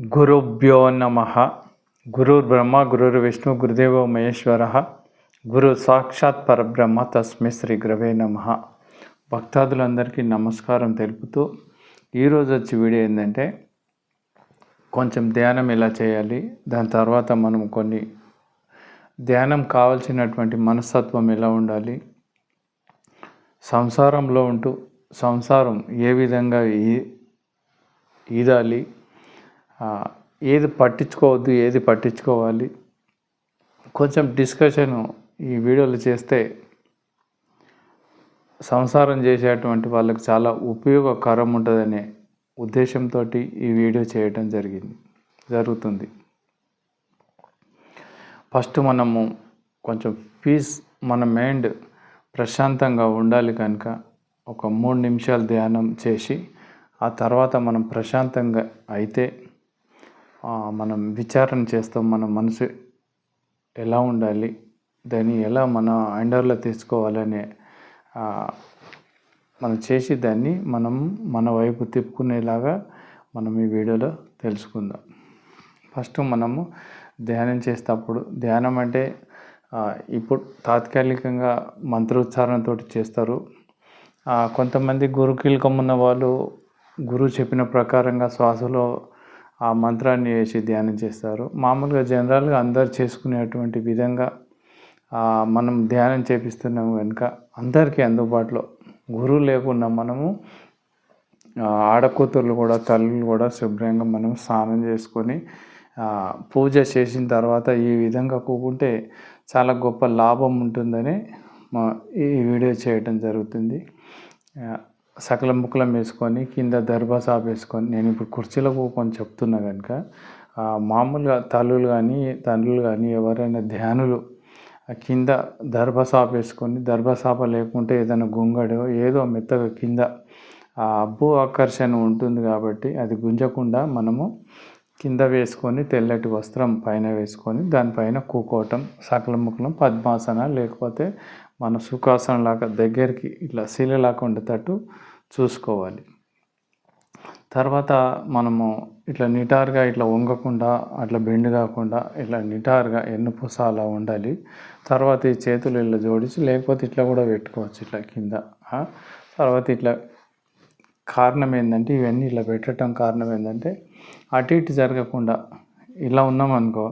గురుభ్యో నమ. గురుర్ బ్రహ్మ గురుర్ విష్ణు గురుదేవ మహేశ్వర. గురు సాక్షాత్ పరబ్రహ్మ తస్మై శ్రీ గురవే నమ. భక్తాదులందరికీ నమస్కారం తెలుపుతూ ఈరోజు వచ్చి వీడియో ఏంటంటే కొంచెం ధ్యానం ఎలా చేయాలి దాని తర్వాత మనం కొన్ని ధ్యానం కావాల్సినటువంటి మనస్తత్వం ఎలా ఉండాలి సంసారంలో ఉంటూ సంసారం ఏ విధంగా ఈ ఈదాలి ఏది పట్టించుకోవద్దు ఏది పట్టించుకోవాలి. కొంచెం డిస్కషన్ ఈ వీడియోలు చేస్తే సంసారం చేసేటువంటి వాళ్ళకి చాలా ఉపయోగకరం ఉంటుందనే ఉద్దేశంతో ఈ వీడియో చేయటం జరిగింది జరుగుతుంది. ఫస్ట్ మనము కొంచెం పీస్ మన మైండ్ ప్రశాంతంగా ఉండాలి కనుక ఒక మూడు నిమిషాలు ధ్యానం చేసి ఆ తర్వాత మనం ప్రశాంతంగా అయితే మనం విచారణ చేస్తాం మన మనసు ఎలా ఉండాలి దాన్ని ఎలా మన అండర్లో తీసుకోవాలనే మనం చేసి దాన్ని మనం మన వైపు తిప్పుకునేలాగా మనం ఈ వీడియోలో తెలుసుకుందాం. ఫస్ట్ మనము ధ్యానం చేసేటప్పుడు ధ్యానం అంటే ఇప్పుడు తాత్కాలికంగా మంత్రోచ్చారణతో చేస్తారు. కొంతమంది గురుకీలకం ఉన్న వాళ్ళు గురువు చెప్పిన ప్రకారంగా శ్వాసలో ఆ మంత్రాన్ని వేసి ధ్యానం చేస్తారు. మామూలుగా జనరల్గా అందరు చేసుకునేటువంటి విధంగా మనం ధ్యానం చేపిస్తున్నాం కనుక అందరికీ అందుబాటులో గురువు లేకుండా మనము ఆడకూతుర్లు కూడా తల్లులు కూడా శుభ్రంగా మనం స్నానం చేసుకొని పూజ చేసిన తర్వాత ఈ విధంగా కూకుంటే చాలా గొప్ప లాభం ఉంటుందని మా ఈ వీడియో చేయటం జరుగుతుంది. సకలముఖలం ముక్కలం వేసుకొని కింద దర్భాసాప్ వేసుకొని నేను ఇప్పుడు కుర్చీలో కూకొని చెప్తున్నా కనుక మామూలుగా తల్లులు కానీ తండ్రులు కానీ ఎవరైనా ధ్యానులు కింద దర్భసాప వేసుకొని దర్భసాప లేకుంటే ఏదైనా గుంగడో ఏదో మెత్తగా కింద ఆ అబ్బు ఆకర్షణ ఉంటుంది కాబట్టి అది గుంజకుండా మనము కింద వేసుకొని తెల్లటి వస్త్రం పైన వేసుకొని దానిపైన కూకోవటం సకలముఖలం పద్మాసన లేకపోతే మన సుఖాసనం లాగా దగ్గరికి ఇట్లా శీలలాగా ఉండేటట్టు చూసుకోవాలి. తర్వాత మనము ఇట్లా నిటారుగా ఇట్లా వంగకుండా అట్లా బెండ్ కాకుండా ఇట్లా నిటారుగా ఎన్నుపూస అలా ఉండాలి. తర్వాత ఈ చేతులు ఇట్లా జోడించి లేకపోతే ఇట్లా కూడా పెట్టుకోవచ్చు ఇట్లా కింద. తర్వాత ఇట్లా కారణం ఏంటంటే ఇవన్నీ ఇలా పెట్టడం కారణం ఏంటంటే అటు ఇటు జరగకుండా ఇలా ఉన్నామనుకో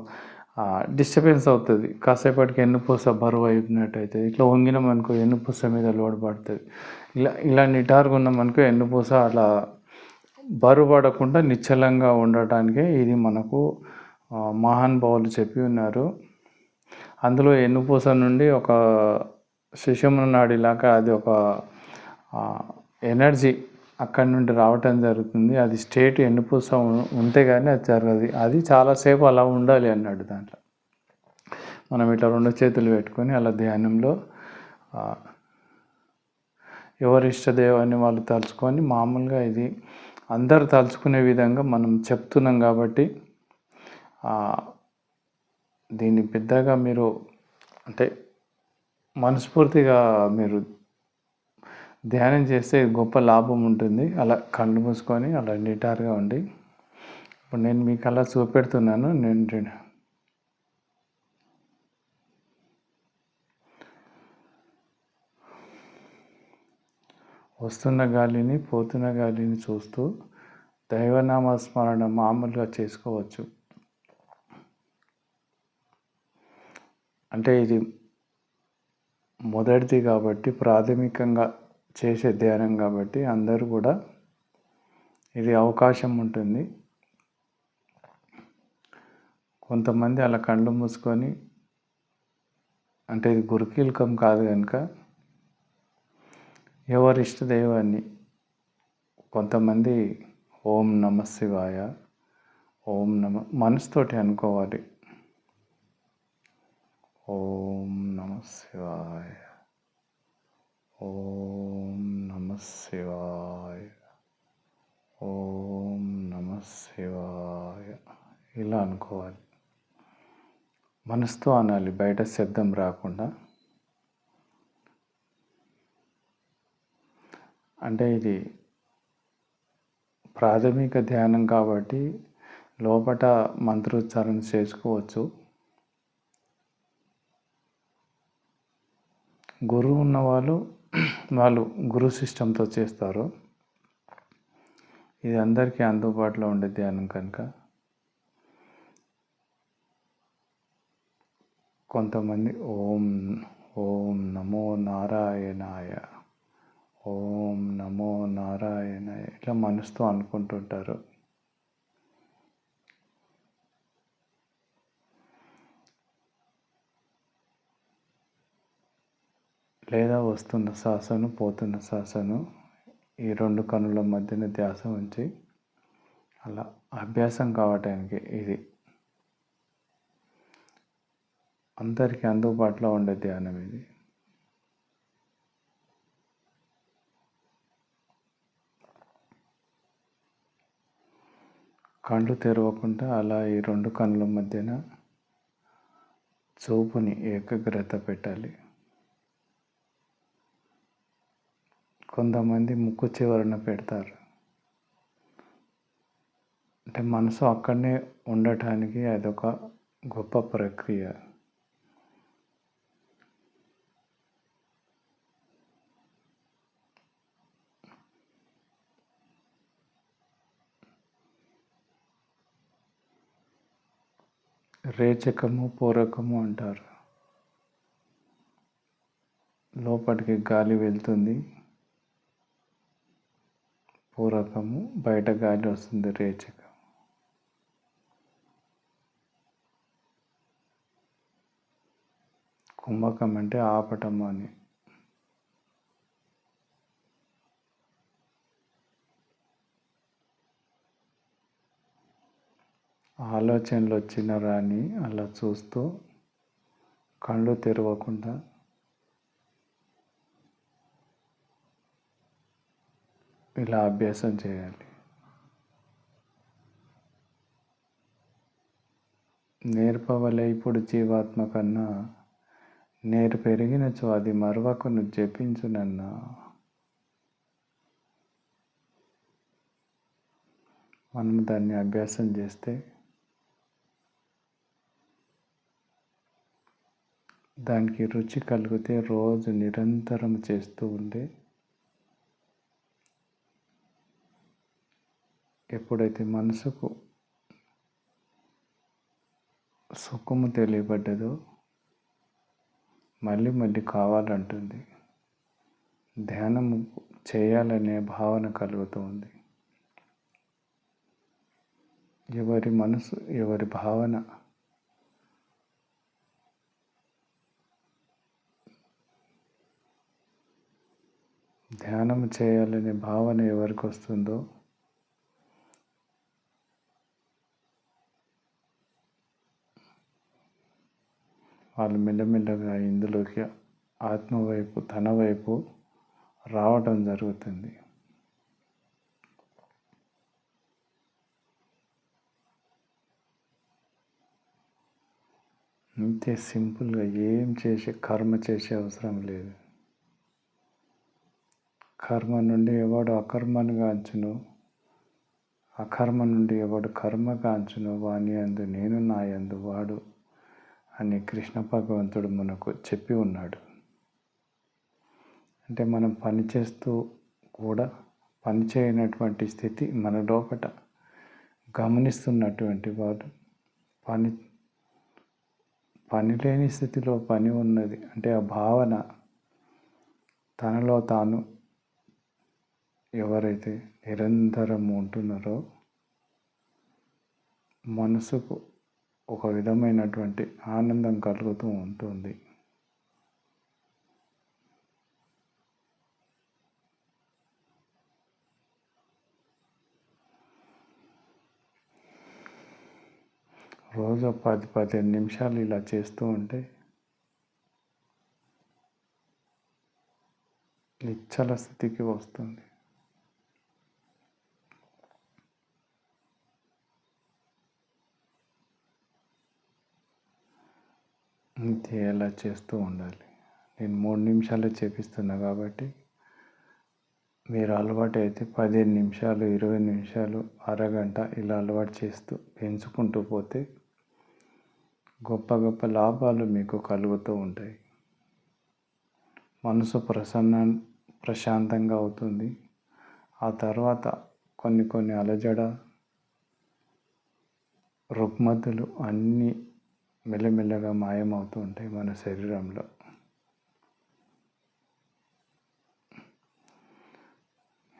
డిస్టర్బెన్స్ అవుతుంది. కాసేపటికి ఎన్నుపూస బరువు అయిపోయినట్టు అవుతుంది ఇట్లా వంగినామనుకో ఎన్నుపూస మీద లోడ్ పడుతుంది. ఇలా ఇలా నిటారుగా ఉన్నామనుకో ఎన్నుపూస అలా బరువు పడకుండా నిశ్చలంగా ఉండటానికే ఇది మనకు మహానుభావులు చెప్పి ఉన్నారు. అందులో ఎన్నుపూస నుండి ఒక శిశుమున నాడిలాగా అది ఒక ఎనర్జీ అక్కడి నుండి రావటం జరుగుతుంది. అది స్టేట్ ఎన్నుపూస ఉ- ఉంటే కానీ అది జరగదు. అది చాలాసేపు అలా ఉండాలి అన్నాడు దాంట్లో. మనం ఇట్లా రెండు చేతులు పెట్టుకొని అలా ధ్యానంలో ఎవరి ఇష్టదేవాన్ని వాళ్ళు తలుచుకొని మామూలుగా ఇది అందరు తలుచుకునే విధంగా మనం చెప్తున్నాం కాబట్టి దీన్ని పెద్దగా మీరు అంటే మనస్ఫూర్తిగా మీరు ధ్యానం చేస్తే గొప్ప లాభం ఉంటుంది. అలా కళ్ళు మూసుకొని అలా నిటారుగా ఉండి. ఇప్పుడు నేను మీకు అలా చూపెడుతున్నాను. నేను వస్తున్న గాలిని పోతున్న గాలిని చూస్తూ దైవనామ స్మరణ మామూలుగా చేసుకోవచ్చు. అంటే ఇది మొదటిది కాబట్టి ప్రాథమికంగా చేసే ధ్యానం కాబట్టి అందరూ కూడా ఇది అవకాశం ఉంటుంది. కొంతమంది అలా కళ్ళు మూసుకొని అంటే ఇది గురుకీలకం కాదు కనుక ఎవరి ఇష్ట దైవాన్ని కొంతమంది ఓం నమ శివాయ ఓం నమ మనసుతోటి అనుకోవాలి. ఓం నమ శివాయ. ఓం నమ శివాయ. ఓం నమ శివాయ. ఇలా అనుకోవాలి. మనసుతో అనాలి బయట శబ్దం రాకుండా. అంటే ఇది ప్రాథమిక ధ్యానం కాబట్టి లోపట మంత్రోచ్చారణ చేసుకోవచ్చు. గురువు ఉన్న వాళ్ళు గురు సిస్టంతో చేస్తారు. ఇది అందరికీ అందుబాటులో ఉండే ధ్యానం కనుక. కొంతమంది ఓం ఓం నమో నారాయణాయ ఓం నమో నారాయణాయ ఇట్లా మనసుతో అనుకుంటుంటారు. లేదా వస్తున్న శ్వాసను పోతున్న శ్వాసను ఈ రెండు కనుల మధ్యన ధ్యాస ఉంచి అలా అభ్యాసం కావటానికి ఇది. అందరికీ అందుబాటులో ఉండే ధ్యానం ఇది. కళ్ళు తెరవకుండా అలా ఈ రెండు కనుల మధ్యన చూపుని ఏకాగ్రత పెట్టాలి. కొంతమంది ముక్కు చివరన పెడతారు. అంటే మనసు అక్కడనే ఉండటానికి అదొక గొప్ప ప్రక్రియ. రేచకము పూరకము అంటారు. లోపలికి గాలి వెళ్తుంది. పూరకము బయట గాలి వస్తుంది రేచక. కుంభకం అంటే ఆపటం అని. ఆలోచనలు వచ్చిన రాని అలా చూస్తూ కళ్ళు తెరవకుండా ఇలా అభ్యాసం చేయాలి. నేర్పవలే ఇప్పుడు జీవాత్మ కన్నా నేరు పెరిగినచో అది మరవకును జపించునన్నా. మనం దాన్ని అభ్యాసం చేస్తే దానికి రుచి కలిగితే రోజు నిరంతరం చేస్తూ ఉండే ఎప్పుడైతే మనసుకు సుఖము తెలియబడ్డదో మళ్ళీ మళ్ళీ కావాలంటుంది. ధ్యానము చేయాలనే భావన కలుగుతుంది. ఎవరి మనసు ఎవరి భావన ధ్యానం చేయాలనే భావన ఎవరికి వస్తుందో వాళ్ళు మెల్లమెల్లగా ఇందులోకి ఆత్మ వైపు తన వైపు రావటం జరుగుతుంది. అంతే సింపుల్గా ఏం చేసే కర్మ చేసే అవసరం లేదు. కర్మ నుండి ఎవడు అకర్మను గాంచును అకర్మ నుండి ఎవడు కర్మ కాంచును వాని అందు నేను నా యందు వాడు అని కృష్ణ భగవంతుడు మనకు చెప్పి ఉన్నాడు. అంటే మనం పని చేస్తూ కూడా పనిచేయనటువంటి స్థితి మన లోపట గమనిస్తున్నటువంటి వాడు పని పని లేని స్థితిలో పని ఉన్నది. అంటే ఆ భావన తనలో తాను ఎవరైతే నిరంతరం ఉంటున్నారో మనసుకు ఒక విధమైనటువంటి ఆనందం కలుగుతూ ఉంటుంది. రోజు పది పదిహేను నిమిషాలు ఇలా చేస్తూ ఉంటే నిచ్చల స్థితికి వస్తుంది. అంతే అలా చేస్తూ ఉండాలి. నేను మూడు నిమిషాలు చేపిస్తున్నా కాబట్టి మీరు అలవాటు అయితే పదిహేను నిమిషాలు ఇరవై నిమిషాలు అరగంట ఇలా అలవాటు చేస్తూ పెంచుకుంటూ పోతే గొప్ప గొప్ప లాభాలు మీకు కలుగుతూ ఉంటాయి. మనసు ప్రసన్న ప్రశాంతంగా అవుతుంది. ఆ తర్వాత కొన్ని కొన్ని అలజడ రుగ్మతులు అన్నీ మెల్లమెల్లగా మాయమవుతూ ఉంటాయి మన శరీరంలో.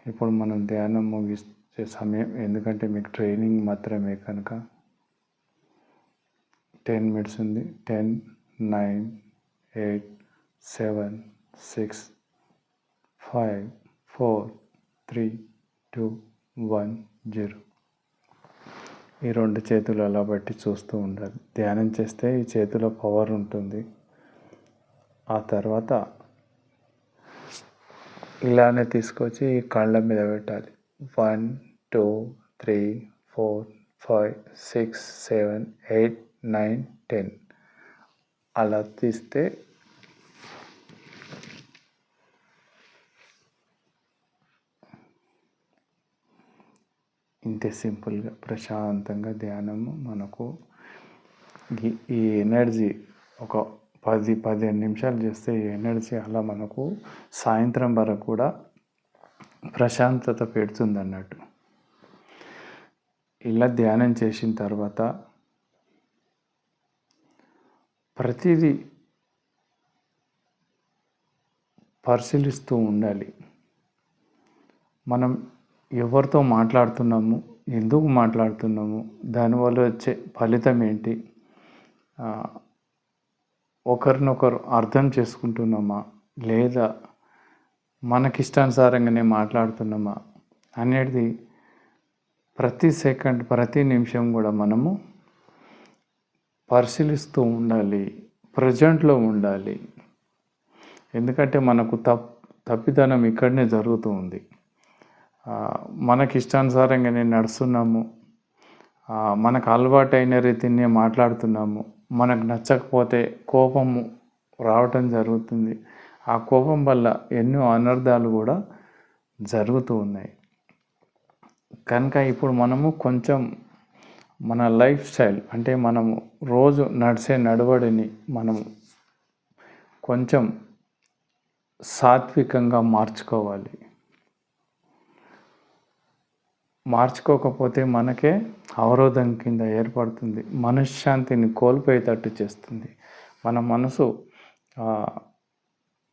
ఇప్పుడు మనం ధ్యానం ముగిసే సమయం ఎందుకంటే మీకు ట్రైనింగ్ మాత్రమే కనుక టెన్ మినిట్స్ ఉంది. Ten nine eight seven six five four three two one zero. ఈ రెండు చేతులు అలా బట్టి చూస్తూ ఉండాలి. ధ్యానం చేస్తే ఈ చేతిలో పవర్ ఉంటుంది. ఆ తర్వాత ఇలానే తీసుకొచ్చి ఈ కళ్ళ మీద పెట్టాలి. One two three four five six seven eight nine ten అలా తీస్తే ఇంతే సింపుల్గా ప్రశాంతంగా ధ్యానము మనకు ఈ ఎనర్జీ ఒక పది పదిహేను నిమిషాలు చేస్తే ఈ ఎనర్జీ అలా మనకు సాయంత్రం వరకు కూడా ప్రశాంతత పెడుతుంది అన్నట్టు ఇలా ధ్యానం చేసిన తర్వాత ప్రతిదీ పరిశీలిస్తూ ఉండాలి. మనం ఎవరితో మాట్లాడుతున్నాము? ఎందుకు మాట్లాడుతున్నాము? దానివల్ల వచ్చే ఫలితం ఏంటి? ఒకరినొకరు అర్థం చేసుకుంటున్నామా? లేదా మనకిష్టానుసారంగానే మాట్లాడుతున్నామా? అనేది ప్రతి సెకండ్ ప్రతి నిమిషం కూడా మనము పరిశీలిస్తూ ఉండాలి. ప్రజెంట్లో ఉండాలి. ఎందుకంటే మనకు తప్ తప్పిదనం ఇక్కడనే జరుగుతూ ఉంది. మనకి ఇష్టానుసారంగా నేను నడుస్తున్నాము. మనకు అలవాటైన రీతిని మాట్లాడుతున్నాము. మనకు నచ్చకపోతే కోపము రావటం జరుగుతుంది. ఆ కోపం వల్ల ఎన్నో అనర్థాలు కూడా జరుగుతూ ఉన్నాయి. కనుక ఇప్పుడు మనము కొంచెం మన లైఫ్ స్టైల్ అంటే మనము రోజు నడిచే నడవడిని మనము కొంచెం సాత్వికంగా మార్చుకోవాలి. మార్చుకోకపోతే మనకే అవరోధం కింద ఏర్పడుతుంది. మనశ్శాంతిని కోల్పోయేటట్టు చేస్తుంది. మన మనసు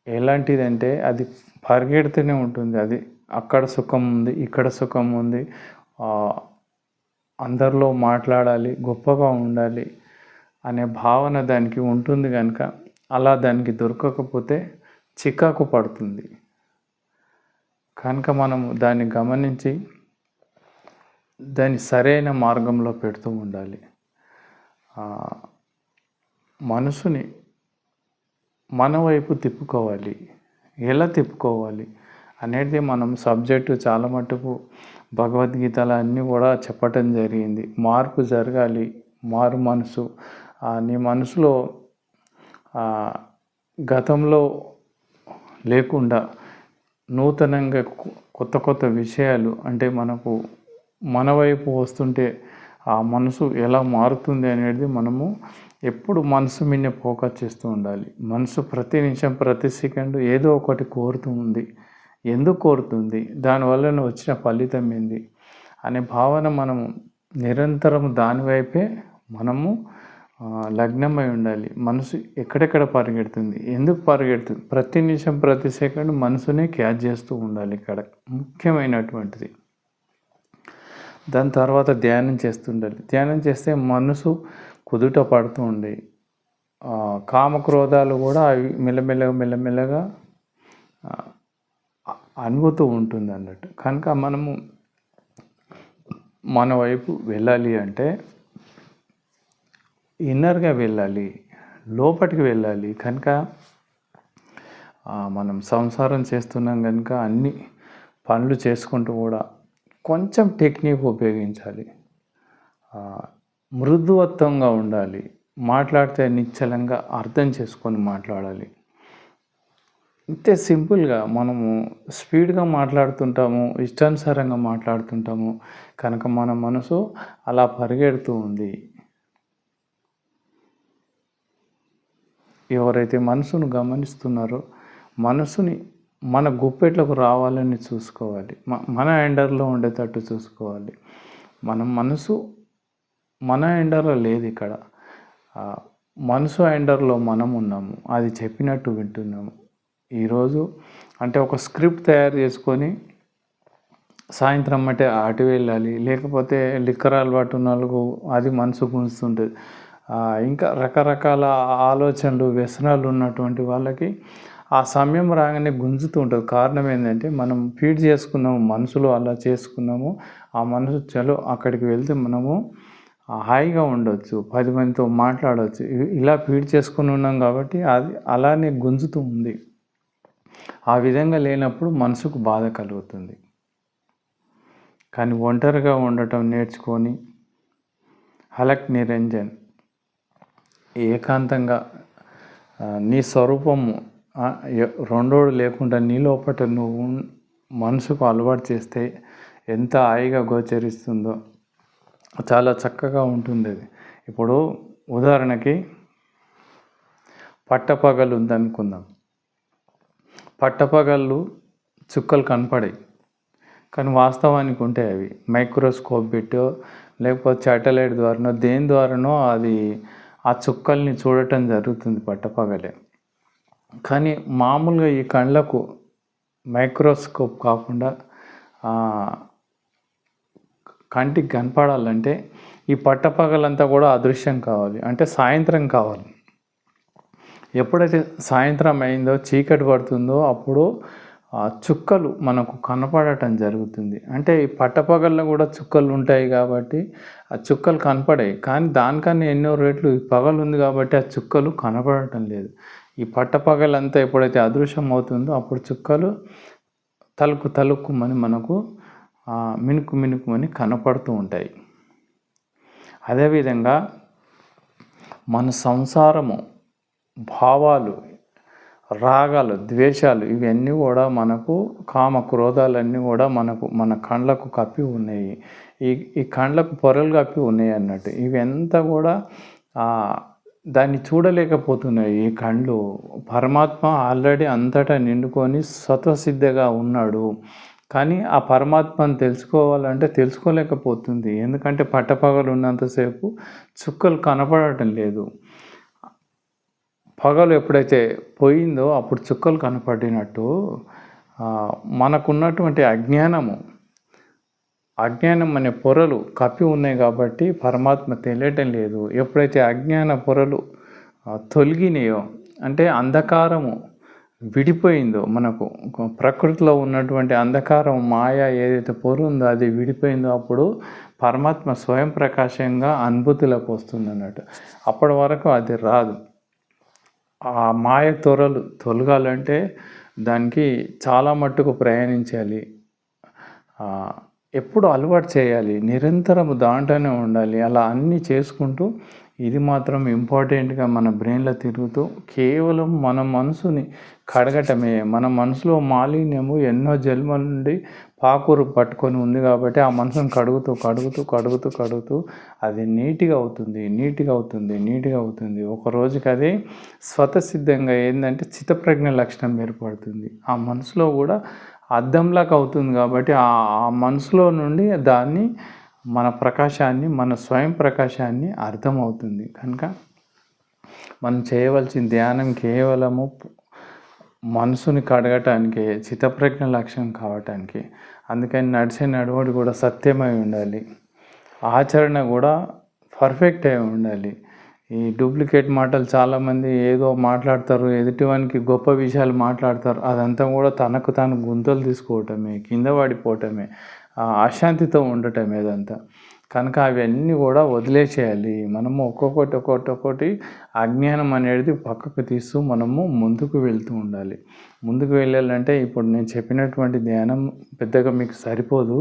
ఎలాంటిదంటే అది పరిగెడుతూనే ఉంటుంది. అది అక్కడ సుఖం ఉంది ఇక్కడ సుఖం ఉంది. అందరిలో మాట్లాడాలి గొప్పగా ఉండాలి అనే భావన దానికి ఉంటుంది కనుక అలా దానికి దొరకకపోతే చికాకు పడుతుంది. కనుక మనము దాన్ని గమనించి దాన్ని సరైన మార్గంలో పెడుతూ ఉండాలి. మనసుని మన వైపు తిప్పుకోవాలి. ఎలా తిప్పుకోవాలి అనేది మనం సబ్జెక్టు చాలా మటుకు భగవద్గీతలు అన్నీ కూడా చెప్పటం జరిగింది. మార్పు జరగాలి. మారు మనసు. నీ మనసులో గతంలో లేకుండా నూతనంగా కొత్త కొత్త విషయాలు అంటే మనకు మన వైపు వస్తుంటే ఆ మనసు ఎలా మారుతుంది అనేది మనము ఎప్పుడు మనసు మీద ఫోకస్ చేస్తూ ఉండాలి. మనసు ప్రతి నిమిషం ప్రతి సెకండ్ ఏదో ఒకటి కోరుతుంది ఎందుకు కోరుతుంది? దానివల్ల వచ్చిన ఫలితం ఏంది? అనే భావన మనము నిరంతరం దానివైపే మనము లగ్నమై ఉండాలి. మనసు ఎక్కడెక్కడ పరిగెడుతుంది? ఎందుకు పరిగెడుతుంది? ప్రతి నిమిషం ప్రతి సెకండ్ మనసునే క్యాచ్ చేస్తూ ఉండాలి ఇక్కడ. ముఖ్యమైనటువంటిది. దాని తర్వాత ధ్యానం చేస్తుండాలి. ధ్యానం చేస్తే మనసు కుదుట పడుతూ ఉండే. కామక్రోధాలు కూడా అవి మెల్లమెల్లగా మెల్లమెల్లగా అనుభూతూ ఉంటుంది అన్నట్టు. కనుక మనము మన వైపు వెళ్ళాలి అంటే ఇన్నర్గా వెళ్ళాలి లోపలికి వెళ్ళాలి. కనుక మనం సంసారం చేస్తున్నాం కనుక అన్ని పనులు చేసుకుంటూ కూడా కొంచెం టెక్నిక్ ఉపయోగించాలి. మృదువత్వంగా ఉండాలి. మాట్లాడితే నిశ్చలంగా అర్థం చేసుకొని మాట్లాడాలి. ఇంతే సింపుల్గా మనము స్పీడ్గా మాట్లాడుతుంటాము ఇష్టానుసారంగా మాట్లాడుతుంటాము కనుక మన మనసు అలా పరిగెడుతూ ఉంది. ఎవరైతే మనసును గమనిస్తున్నారో మనసుని మన గుప్పెట్లకు రావాలని చూసుకోవాలి. మన ఎండర్లో ఉండేటట్టు చూసుకోవాలి. మన మనసు మన ఎండర్లో లేదు ఇక్కడ. మనసు ఎండర్లో మనం ఉన్నాము. అది చెప్పినట్టు వింటున్నాము. ఈరోజు అంటే ఒక స్క్రిప్ట్ తయారు చేసుకొని సాయంత్రం అంటే అటు వెళ్ళాలి లేకపోతే లిక్కర్ అలవాటు ఉన్న వాళ్ళకు అది మనసు గుంజుతుంటుంది. ఇంకా రకరకాల ఆలోచనలు వ్యసనాలు ఉన్నటువంటి వాళ్ళకి ఆ సమయం రాగానే గుంజుతూ ఉంటుంది. కారణం ఏంటంటే మనం ఫీడ్ చేసుకున్నాము మనసులో అలా చేసుకున్నాము. ఆ మనసు చలో అక్కడికి వెళ్తే మనము హాయిగా ఉండొచ్చు పది మందితో మాట్లాడవచ్చు ఇ- ఇలా ఫీడ్ చేసుకుని ఉన్నాం కాబట్టి అది అలానే గుంజుతూ ఉంది. ఆ విధంగా లేనప్పుడు మనసుకు బాధ కలుగుతుంది. కానీ ఒంటరిగా ఉండటం నేర్చుకొని హలక్ నిరంజన్ ఏకాంతంగా నీ స్వరూపము రెండోడు లేకుండా నీ లోపట నువ్వు మనసుకు అలవాటు చేస్తే ఎంత హాయిగా గోచరిస్తుందో. చాలా చక్కగా ఉంటుంది అది ఇప్పుడు ఉదాహరణకి పట్టపగలు ఉందనుకుందాం. పట్టపగళ్ళు చుక్కలు కనపడాయి. కానీ వాస్తవానికి ఉంటాయి అవి. మైక్రోస్కోప్ పెట్టో లేకపోతే శాటిలైట్ ద్వారానో దేని ద్వారానో అది ఆ చుక్కల్ని చూడటం జరుగుతుంది పట్టపగలే. కానీ మామూలుగా ఈ కళ్ళకు మైక్రోస్కోప్ కాకుండా కంటికి కనపడాలంటే ఈ పట్టపగలంతా కూడా అదృశ్యం కావాలి. అంటే సాయంత్రం కావాలి. ఎప్పుడైతే సాయంత్రం అయిందో చీకటి పడుతుందో అప్పుడు ఆ చుక్కలు మనకు కనపడటం జరుగుతుంది. అంటే ఈ పట్టపగల్లో కూడా చుక్కలు ఉంటాయి కాబట్టి ఆ చుక్కలు కనపడాయి కానీ దానికన్నా ఎన్నో రేట్లు ఈ పగలు ఉంది కాబట్టి ఆ చుక్కలు కనపడటం లేదు. ఈ పట్టపగలంతా ఎప్పుడైతే అదృశ్యం అవుతుందో అప్పుడు చుక్కలు తలుకు తలుక్కుమని మనకు మినుకు మినుకుమని కనపడుతూ ఉంటాయి. అదేవిధంగా మన సంసారము భావాలు రాగాలు ద్వేషాలు ఇవన్నీ కూడా మనకు కామ క్రోధాలన్నీ కూడా మనకు మన కండ్లకు కప్పి ఉన్నాయి. ఈ ఈ కండ్లకు పొరలు కప్పి ఉన్నాయి అన్నట్టు. ఇవంతా కూడా దాన్ని చూడలేకపోతున్నాయి ఈ కళ్ళు పరమాత్మ ఆల్రెడీ అంతటా నిండుకొని స్వతసిద్ధగా ఉన్నాడు. కానీ ఆ పరమాత్మను తెలుసుకోవాలంటే తెలుసుకోలేకపోతుంది. ఎందుకంటే పట్టపగలు ఉన్నంతసేపు చుక్కలు కనపడటం లేదు. పగలు ఎప్పుడైతే పోయిందో అప్పుడు చుక్కలు కనపడినట్టు మనకున్నటువంటి అజ్ఞానము అజ్ఞానం అనే పొరలు కప్పి ఉన్నాయి కాబట్టి పరమాత్మ తెలియటం లేదు. ఎప్పుడైతే అజ్ఞాన పొరలు తొలగినాయో అంటే అంధకారము విడిపోయిందో మనకు ప్రకృతిలో ఉన్నటువంటి అంధకారం మాయ ఏదైతే పొర ఉందో అది విడిపోయిందో అప్పుడు పరమాత్మ స్వయం ప్రకాశంగా అనుభూతిలోకి వస్తుంది అన్నట్టు అప్పటి వరకు అది రాదు. ఆ మాయ త్వరలు తొలగాలంటే దానికి చాలా మట్టుకు ప్రయాణించాలి. ఎప్పుడు అలవాటు చేయాలి నిరంతరం దాంట్లోనే ఉండాలి అలా అన్నీ చేసుకుంటూ ఇది మాత్రం ఇంపార్టెంట్గా మన బ్రెయిన్లో తిరుగుతూ కేవలం మన మనసుని కడగటమే. మన మనసులో మాలిన్యము ఎన్నో జన్మల నుండి పాకూరు పట్టుకొని ఉంది కాబట్టి ఆ మనసును కడుగుతూ కడుగుతూ కడుగుతూ కడుగుతూ అది నీట్గా అవుతుంది నీట్గా అవుతుంది నీట్గా అవుతుంది. ఒక రోజుకి అది స్వతసిద్ధంగా ఏంటంటే చిత్తప్రజ్ఞ లక్షణం ఏర్పడుతుంది. ఆ మనసులో కూడా అద్దంలాగా అవుతుంది కాబట్టి ఆ ఆ మనసులో నుండి దాన్ని మన ప్రకాశాన్ని మన స్వయం ప్రకాశాన్ని అర్థమవుతుంది. కనుక మనం చేయవలసిన ధ్యానం కేవలము మనసుని కడగటానికి చిత్తప్రజ్ఞ లక్ష్యం కావటానికి. అందుకని నడిచే నడవడి కూడా సత్యమై ఉండాలి. ఆచరణ కూడా పర్ఫెక్ట్ అయి ఉండాలి. ఈ డూప్లికేట్ మాటలు చాలామంది ఏదో మాట్లాడతారు ఎదుటివానికి గొప్ప విషయాలు మాట్లాడతారు. అదంతా కూడా తనకు తాను గుంతలు తీసుకోవటమే కింద పడిపోవటమే అశాంతితో ఉండటమే అదంతా. కనుక అవన్నీ కూడా వదిలేసేయాలి. మనము ఒక్కొక్కటి ఒక్కొక్కటి ఒక్కొక్కటి అజ్ఞానం అనేది పక్కకు తీస్తూ మనము ముందుకు వెళ్తూ ఉండాలి. ముందుకు వెళ్ళాలంటే ఇప్పుడు నేను చెప్పినటువంటి ధ్యానం పెద్దగా మీకు సరిపోదు.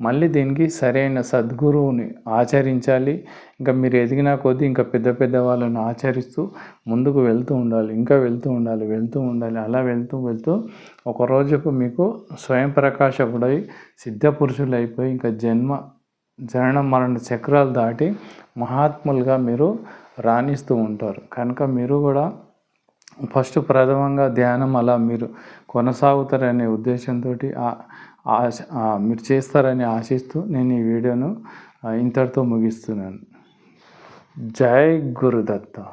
మళ్ళీ దీనికి సరైన సద్గురువుని ఆచరించాలి. ఇంకా మీరు ఎదిగిన కొద్దీ ఇంకా పెద్ద పెద్ద వాళ్ళని ఆచరిస్తూ ముందుకు వెళ్తూ ఉండాలి. ఇంకా వెళ్తూ ఉండాలి వెళ్తూ ఉండాలి అలా వెళ్తూ వెళ్తూ ఒక రోజుకు మీకు స్వయం ప్రకాశకుడై సిద్ధ పురుషులు అయిపోయి ఇంకా జన్మ జనన మరణ చక్రాలు దాటి మహాత్ములుగా మీరు రాణిస్తూ ఉంటారు. కనుక మీరు కూడా ఫస్ట్ ప్రథమంగా ధ్యానం అలా మీరు కొనసాగుతారనే ఉద్దేశంతో మీరు చేస్తారని ఆశిస్తూ నేను ఈ వీడియోను ఇంతటితో ముగిస్తున్నాను. జై గురుదత్త.